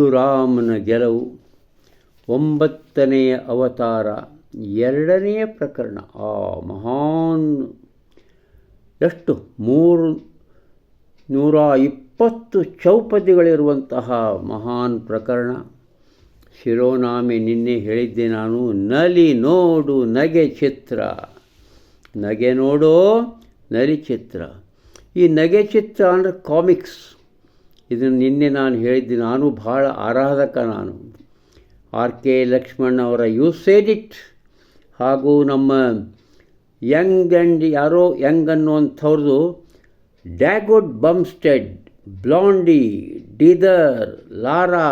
ಮುದ್ದುರಾಮನ ಗೆಲುವು ಒಂಬತ್ತನೆಯ ಅವತಾರ, ಎರಡನೆಯ ಪ್ರಕರಣ. ಆ ಮಹಾನ್ ಎಷ್ಟು? ಮೂರು, ನೂರ ಇಪ್ಪತ್ತು ಚೌಪದಿಗಳಿರುವಂತಹ ಮಹಾನ್ ಪ್ರಕರಣ. ಶಿರೋನಾಮೆ ನಿನ್ನೆ ಹೇಳಿದ್ದೆ ನಾನು, ನಲಿ ನೋಡು ನಗೆ ಚಿತ್ರ. ನಗೆ ನೋಡೋ ನಲಿ ಚಿತ್ರ. ಈ ನಗೆ ಚಿತ್ರ ಅಂದರೆ ಕಾಮಿಕ್ಸ್. ಇದನ್ನು ನಿನ್ನೆ ನಾನು ಹೇಳಿದ್ದೆ, ನಾನು ಬಹಳ ಆರಾಧಕ ನಾನು. ಆರ್ ಕೆ ಲಕ್ಷ್ಮಣ್ ಅವರ ಯು ಸೇಡ್ ಇಟ್ ಹಾಗೂ ನಮ್ಮ ಯಂಗ್ ಆ್ಯಂಡ್ ಯಾರೋ ಯಂಗ್ ಅನ್ನುವಂಥವ್ರದ್ದು ಡ್ಯಾಗೋಡ್ ಬಮ್ಸ್ಟೆಡ್ ಬ್ಲಾಂಡಿ ಡಿದರ್ ಲಾರಾ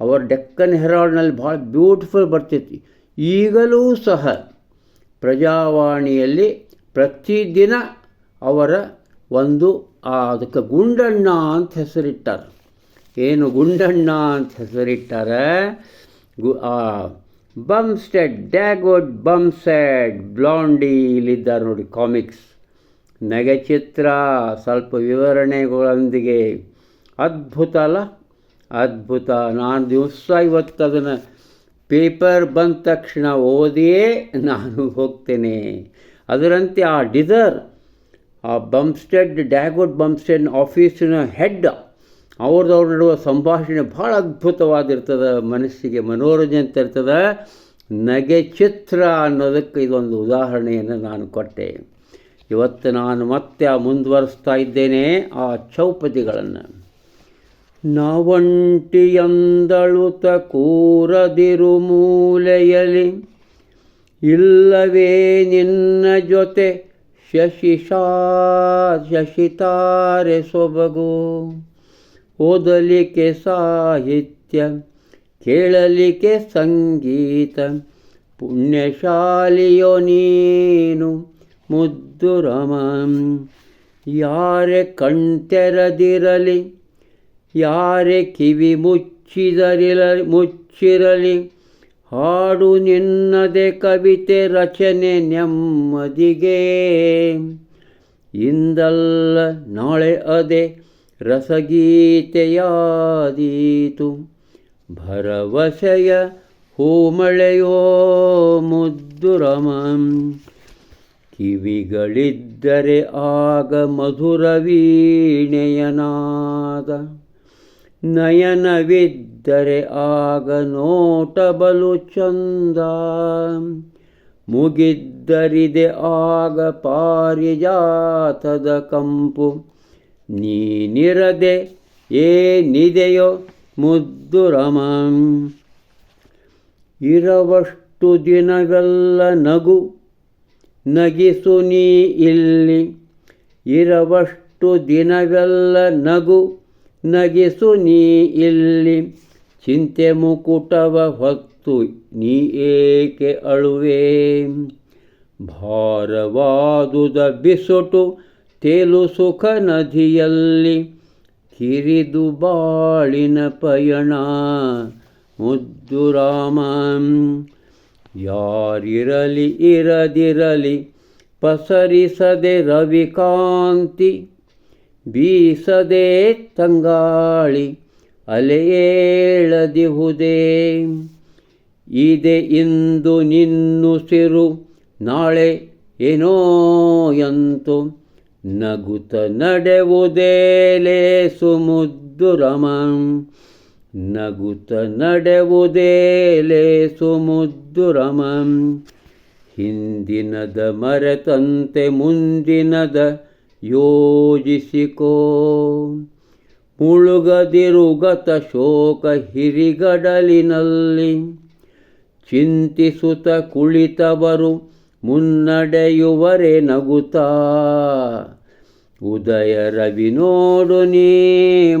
ಅವರ ಡೆಕ್ಕನ್ ಹೆರಾಲ್ಡ್ನಲ್ಲಿ ಭಾಳ ಬ್ಯೂಟಿಫುಲ್ ಬರ್ತಿತ್ತು. ಈಗಲೂ ಸಹ ಪ್ರಜಾವಾಣಿಯಲ್ಲಿ ಪ್ರತಿದಿನ ಅವರ ಒಂದು ಅದಕ್ಕೆ ಗುಂಡಣ್ಣ ಅಂತ ಹೆಸರಿಟ್ಟಾರೆ. ಏನು ಗುಂಡಣ್ಣ ಅಂತ ಹೆಸರಿಟ್ಟಾರೆ? ಗು, ಆ ಬಮ್ಸ್ಟೆಡ್ ಡ್ಯಾಗೋಡ್ ಬಮ್ಸೆಡ್ ಬ್ಲಾಂಡಿ ಇಲ್ಲಿದ್ದಾರೆ ನೋಡಿ ಕಾಮಿಕ್ಸ್ ನಗೆಚಿತ್ರ ಸ್ವಲ್ಪ ವಿವರಣೆಗಳೊಂದಿಗೆ. ಅದ್ಭುತ ಅಲ್ಲ? ಅದ್ಭುತ. ನಾನು ದಿವಸ ಇವತ್ತು ಅದನ್ನು ಪೇಪರ್ ಬಂದ ತಕ್ಷಣ ಓದಿಯೇ ನಾನು ಹೋಗ್ತೇನೆ. ಅದರಂತೆ ಆ ಡಿಸರ್ ಆ ಬಂಪ್ಸ್ಟೆಡ್ ಡ್ಯಾಗೋಡ್ ಬಂಪ್ಸ್ಟೆಡ್ ಆಫೀಸಿನ ಹೆಡ್ ಅವ್ರದವ್ರ ನಡುವ ಸಂಭಾಷಣೆ ಭಾಳ ಅದ್ಭುತವಾಗಿರ್ತದೆ, ಮನಸ್ಸಿಗೆ ಮನೋರಂಜನೆ ತರ್ತದೆ ನಗೆ ಚಿತ್ರ ಅನ್ನೋದಕ್ಕೆ ಇದೊಂದು ಉದಾಹರಣೆಯನ್ನು ನಾನು ಕೊಟ್ಟೆ. ಇವತ್ತು ನಾನು ಮತ್ತೆ ಆ ಮುಂದುವರಿಸ್ತಾ ಇದ್ದೇನೆ ಆ ಚೌಪದಿಗಳನ್ನು ನಾವಂಟಿಯಂದಳುತ ಕೂರದಿರು ಮೂಲೆಯಲ್ಲಿ, ಇಲ್ಲವೇ ನಿನ್ನ ಜೊತೆ ಶಶಿಶಾ ಶಶಿತಾರೆ ಸೊಬಗು. ಓದಲಿಕ್ಕೆ ಸಾಹಿತ್ಯ, ಕೇಳಲಿಕ್ಕೆ ಸಂಗೀತ, ಪುಣ್ಯಶಾಲಿಯೋ ನೀನು ಮುದ್ದು ರಮಂ. ಯಾರೆ ಕಣ್ತೆರದಿರಲಿ, ಯಾರೆ ಕಿವಿ ಮುಚ್ಚಿದರಿಲ, ಮುಚ್ಚಿರಲಿ ಹಾಡು ನಿನ್ನದೆ ಕವಿತೆ ರಚನೆ ನೆಮ್ಮದಿಗೆ. ಇಂದಲ್ಲ ನಾಳೆ ಅದೇ ರಸಗೀತೆಯಾದೀತು. ಭರವಸೆಯ ಹೂಮಳೆಯೋ ಮುದ್ದುರಮಂ ಕಿವಿಗಳಿದ್ದರೆ ಆಗ ಮಧುರ ವೀಣೆಯನಾದ. ನಯನವಿದ್ದರೆ ಆಗ ನೋಟ ಬಲು ಚಂದ. ಮುಗಿದ್ದರಿದೆ ಆಗ ಪಾರಿಜಾತದ ಕಂಪು. ನೀನಿರದೆ ಏನಿದೆಯೋ ಮುದ್ದು ರಮಂ. ಇರವಷ್ಟು ದಿನವೆಲ್ಲ ನಗು. ನಗಿಸು ನೀ ಇಲ್ಲಿ. ಇರವಷ್ಟು ದಿನವೆಲ್ಲ ನಗು. ನಗಿಸು ನೀ ಇಲ್ಲಿ. ಚಿಂತೆ ಮುಕುಟವ ಹೊತ್ತು ನೀ ಏಕೆ ಅಳುವೆ? ಭಾರವಾದುದ ಬಿಸುಟು ತೇಲು ಸುಖ ನದಿಯಲ್ಲಿ, ಕಿರಿದು ಬಾಳಿನ ಪಯಣ ಮುದ್ದು ರಾಮ. ಯಾರಿರಲಿ ಇರದಿರಲಿ, ಪಸರಿಸದೆ ರವಿಕಾಂತಿ, ಬೀಸದೆ ತಂಗಾಳಿ ಅಲೆಯೇಳದಿಹುದೇ ಇದೆ ಇಂದು ನಿನ್ನುಸಿರು ನಾಳೆ ಏನೋ ಎಂತು. ನಗುತ ನಡೆವುದೇ ಸುಮುದ್ದು ಮುದ್ದು ರಮಂ. ನಗುತ ನಡೆವುದೇ ಸುಮುದ್ದು ಮುದ್ದು ರಮಂ. ಹಿಂದಿನದ ಮರೆತಂತೆ ಮುಂದಿನದ ಯೋಜಿಸಿಕೋ. ಮುಳುಗದಿರುಗತ ಶೋಕ ಹಿರಿಗಡಲಿನಲ್ಲಿ. ಚಿಂತಿಸುತ್ತ ಕುಳಿತವರು ಮುನ್ನಡೆಯುವರೆ ನಗುತ್ತಾ. ಉದಯ ರವಿ ನೋಡು ನೀ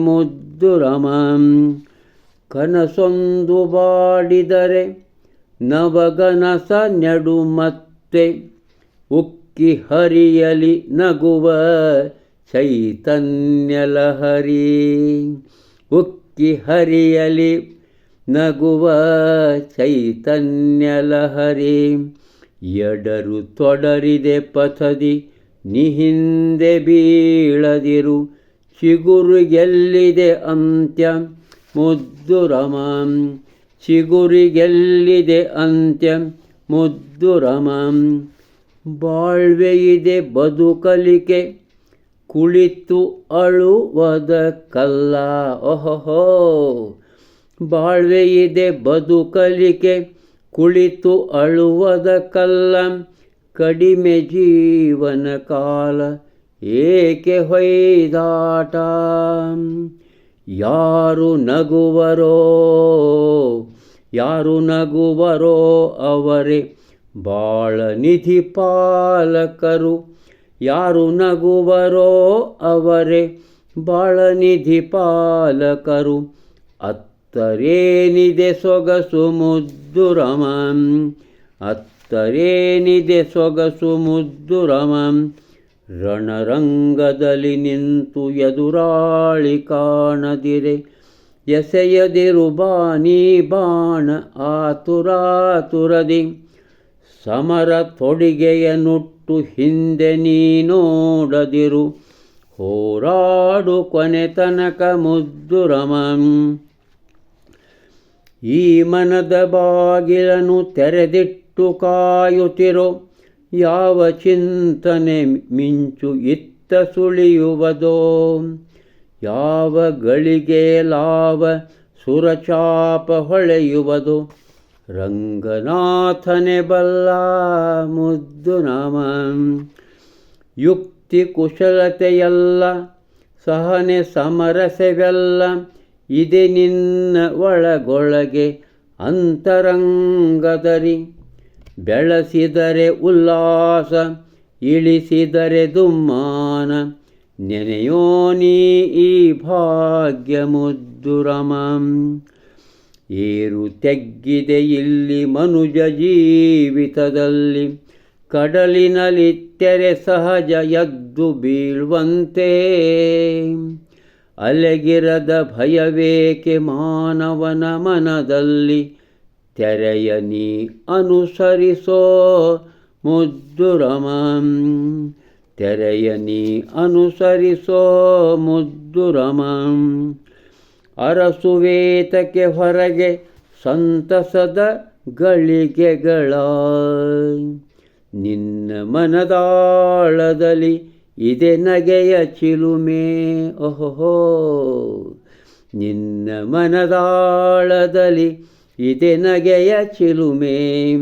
ಕನಸೊಂದು ಬಾಡಿದರೆ ನವಗನಸ ನೆಡು ಮತ್ತೆ ಉಕ್ಕಿ ಹರಿಯಲಿ ನಗುವ ಚೈತನ್ಯ ಲಹರಿ ಉಕ್ಕಿ ಹರಿಯಲಿ ನಗುವ ಚೈತನ್ಯಲಹರಿ. ಎಡರು ತೊಡರಿದೆ ಪಥದಿ, ನಿಹಿಂದೆ ಬೀಳದಿರು. ಚಿಗುರು ಗೆಲ್ಲಿದೆ ಅಂತ್ಯ, ಮುದ್ದು ರಮಾಂ. ಚಿಗುರಿಗೆಲ್ಲಿದೆ ಅಂತ್ಯ, ಮುದ್ದು ರಮಾಂ. ಬಾಳ್ವೆಯಿದೆ ಬದುಕಲಿಕೆ ಕುಳಿತು ಅಳುವುದಕ್ಕಲ್ಲ ಓಹೋ ಬಾಳ್ವೆಯಿದೆ ಬದುಕಲಿಕೆ. ಕುಳಿತು ಅಳುವುದಕ್ಕಲ್ಲ ಕಡಿಮೆ ಜೀವನ ಕಾಲ. ಏಕೆ ಹೊಯ್ದಾಟ. ಯಾರು ನಗುವರೋ. ಯಾರು ನಗುವರೋ ಅವರೇ. ಬಾಳ ನಿಧಿ ಪಾಲಕರು. ಯಾರು ನಗುವರೋ ಅವರೇ ಬಾಳ ನಿಧಿ ಪಾಲಕರು. ಅತ್ತರೇನಿದೆ ಸೊಗಸು ಮುದ್ದು ರಮಂ. ಅತ್ತರೇನಿದೆ ಸೊಗಸು ಮುದ್ದು ರಮಂ. ರಣರಂಗದಲ್ಲಿ ನಿಂತು ಎದುರಾಳಿ ಕಾಣದಿರೆ. ಎಸೆಯದಿರು ಬಾನಿ ಬಾಣ ಆತುರಾತುರದಿ. ಸಮರ ತೊಡಿಗೆಯ ನುಟ್ಟು ಹಿಂದೆ ನೀ ನೋಡದಿರು. ಹೋರಾಡು ಕೊನೆ ತನಕ ಮುದ್ದು ರಮಂ. ಈ ಮನದ ಬಾಗಿಲನ್ನು ತೆರೆದಿಟ್ಟು ಕಾಯುತ್ತಿರೋ. ಯಾವ ಚಿಂತನೆ ಮಿಂಚು ಇತ್ತ ಸುಳಿಯುವುದೋ. ಯಾವ ಗಳಿಗೆ ಲಾವ ಸುರಚಾಪ ಹೊಳೆಯುವುದು. ರಂಗನಾಥನೆ ಬಲ್ಲ ಮುದ್ದು ನಮನ್ ಯುಕ್ತಿ ಕುಶಲತೆಯಲ್ಲ, ಸಹನೆ ಸಮರಸವೆಲ್ಲ, ಇದೆ ನಿನ್ನ ಒಳಗೊಳಗೆ ಅಂತರಂಗದರಿ. ಬೆಳೆಸಿದರೆ ಉಲ್ಲಾಸ, ಇಳಿಸಿದರೆ ದುಮ್ಮಾನ. ನೆನೆಯೋ ನೀ ಈ ಭಾಗ್ಯ ಮುದ್ದುರಮಂ ಏರು ತೆಗ್ಗಿದೆ ಇಲ್ಲಿ ಮನುಜ ಜೀವಿತದಲ್ಲಿ. ಕಡಲಿನಲ್ಲಿ ತೆರೆ ಸಹಜ ಎದ್ದು ಬೀಳುವಂತೆ. ಅಲೆಗಿರದ ಭಯವೇಕೆ ಮಾನವನ ಮನದಲ್ಲಿ? ತೆರೆಯ ನೀ ಅನುಸರಿಸೋ ಮುದ್ದುರಮಂ ತೆರೆಯ ನೀ ಅನುಸರಿಸೋ ಮುದ್ದು ರಮಂ. ಅರಸುವೇತಕ್ಕೆ ಹೊರಗೆ ಸಂತಸದ ಗಳಿಗೆಗಳ. ನಿನ್ನ ಮನದಾಳದಲ್ಲಿ ಇದೆ ನಗೆಯ ಚಿಲುಮೆ. ಓಹೋ ನಿನ್ನ ಮನದಾಳದಲ್ಲಿ ಇದೆ ನಗೆಯ ಚಿಲುಮೆ.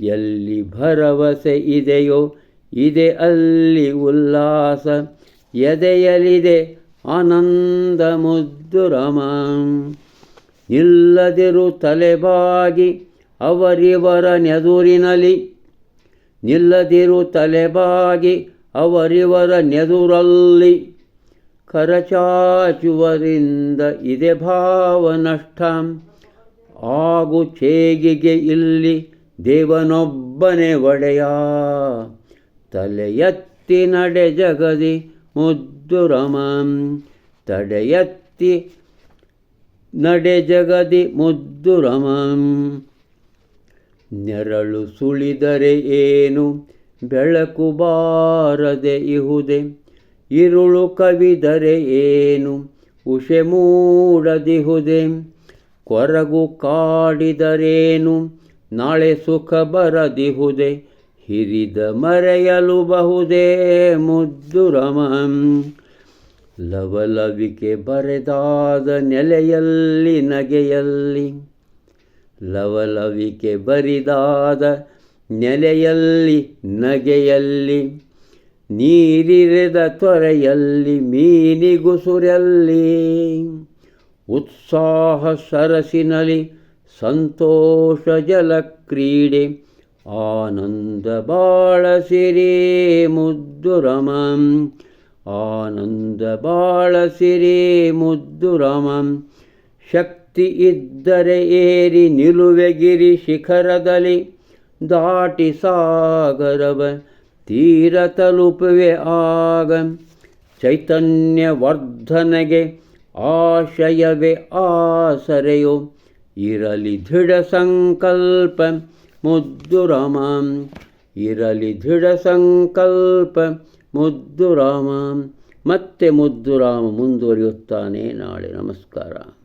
ಎಲ್ಲಿ ಭರವಸೆ ಇದೆಯೋ, ಇದೆ ಅಲ್ಲಿ ಉಲ್ಲಾಸ. ಎದೆಯಲಿದೆ ಆನಂದ ಮುದ್ದು ರಮ ನಿಲ್ಲದಿರು ತಲೆಬಾಗಿ ಅವರಿವರ ನೆದುರಿನಲಿ. ನಿಲ್ಲದಿರು ತಲೆಬಾಗಿ ಅವರಿವರ ನೆದುರಲ್ಲಿ. ಕರಚಾಚುವರಿಂದ ಇದೆ ಭಾವ ನಷ್ಟ ಆಗು ಚೇಗಿಗೆ ಇಲ್ಲಿ ದೇವನೊಬ್ಬನೆ ಒಡೆಯ. ತಲೆಯತ್ತಿ ನಡೆ ಜಗದಿ ಮುದ್ದು ರಮಂ ತಡೆಯತ್ತಿ ನಡೆ ಜಗದಿ ಮುದ್ದು ರಮಂ. ನೆರಳು ಸುಳಿದರೆ ಏನು? ಬೆಳಕು ಬಾರದೆ ಇಹುದೆ. ಇರುಳು ಕವಿದರೆ ಏನು? ಉಷೆ ಮೂಡದಿಹುದೆ. ಕೊರಗು ಕಾಡಿದರೇನು? ನಾಳೆ ಸುಖ ಬರದಿಹುದೆ. ಹಿರಿದ ಮರೆಯಲು ಬಹುದೇ ಮುದ್ದು ರಮಂ. ಲವಲವಿಕೆ ಬರೆದಾದ ನೆಲೆಯಲ್ಲಿ ನಗೆಯಲ್ಲಿ. ಲವಲವಿಕೆ ಬರಿದಾದ ನೆಲೆಯಲ್ಲಿ ನಗೆಯಲ್ಲಿ. ನೀರಿರೆದ ತೊರೆಯಲ್ಲಿ ಮೀನಿಗುಸುರಲ್ಲಿ ಉತ್ಸಾಹ ಸರಸಿನಲಿ ಸಂತೋಷ ಜಲ ಕ್ರೀಡೆ ಆನಂದ ಬಾಳಸಿರಿ ಮುದ್ದು ರಮಂ ಆನಂದ ಬಾಳಸಿರಿ ಮುದ್ದು ರಮಂ. ಶಕ್ತಿ ಇದ್ದರೆ ಏರಿ ನಿಲುವೆಗಿರಿ ಶಿಖರದಲ್ಲಿ. ದಾಟಿ ಸಾಗರವ ತೀರ ತಲುಪುವೆ ಆಗ. ಚೈತನ್ಯವರ್ಧನೆಗೆ ಆಶಯವೇ ಆಸರೆಯೋ. ಇರಲಿ ದೃಢ ಸಂಕಲ್ಪ ಮುದ್ದು ರಾಮಂ. ಇರಲಿ ದೃಢ ಸಂಕಲ್ಪ ಮುದ್ದು ರಾಮ. ಮತ್ತೆ ಮುದ್ದು ರಾಮ ಮುಂದುವರಿಯುತ್ತಾನೆ. ನಾಳೆ ನಮಸ್ಕಾರ.